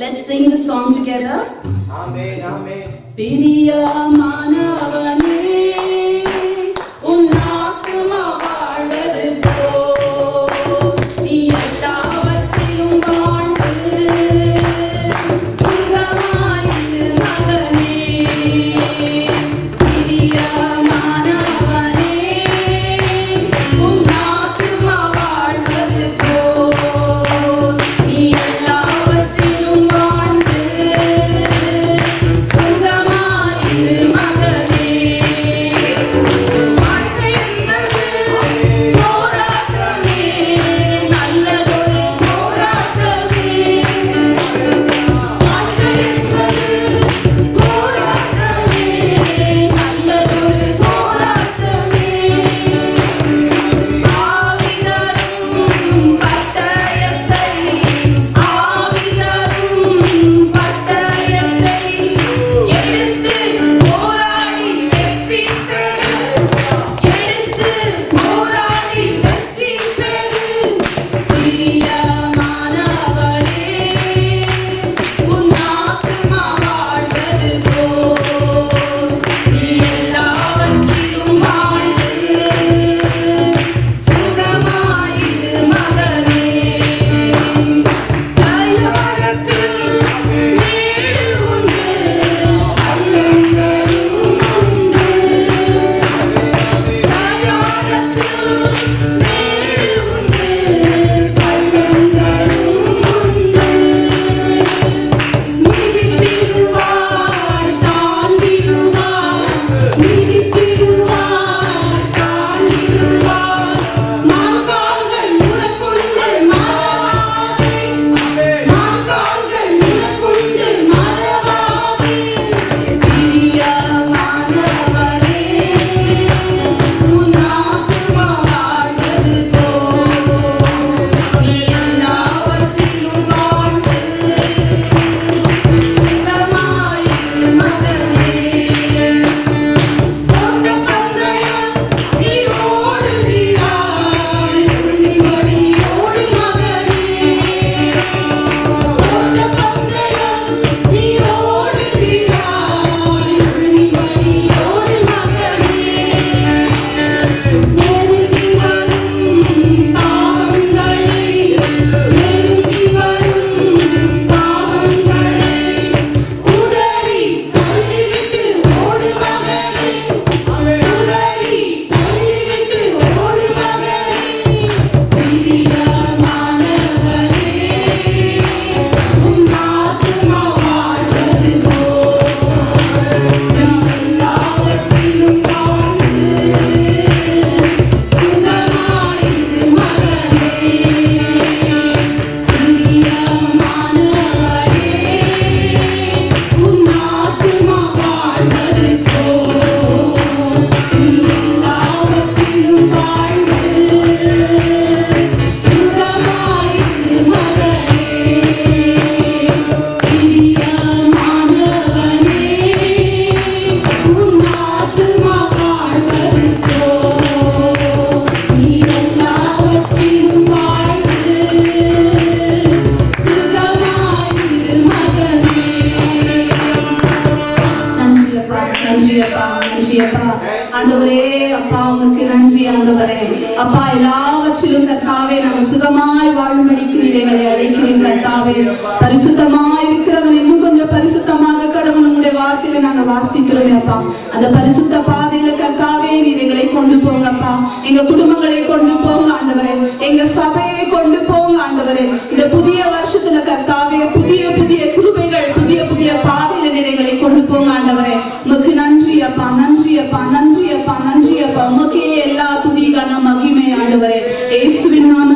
Let's sing the song together. Amen, amen. நன்றி அப்பா நன்றி அப்பா ஆண்டவரே அப்பா உமக்கு நன்றி ஆண்டவரே. அப்பா எல்லாவற்றிலும் கர்த்தாவே நாங்கள் சுகமாய் வாழும்படிக்கு நீர் அழைக்கிறேன் கர்த்தாவே. பரிசுத்தமாய் இருக்கிறவன் இன்னும் கொஞ்சம் பரிசுத்தமாக கடவுள் உங்களுடைய வார்த்தையில நாங்கள் வாசிக்கிறோம் அப்பா. அந்த பரிசுத்த பாதையில கர்த்தாவே நீர் எங்களை கொண்டு போங்கப்பா எங்க குடும்பங்களை கொண்டு போங்க ஆண்டவரே. எங்க சபையை கொண்டு போங்க ஆண்டவரே. இந்த புதிய வருஷத்துல கர்த்தாவே புதிய புதிய கிருபைகள் புதிய புதிய பாதையில நீர் எங்களை கொண்டு போங்க ஆண்டவரே. உமக்கு அப்பா நன்றி அப்பா நன்றி அப்பா நன்றி அப்பா உமக்கே எல்லா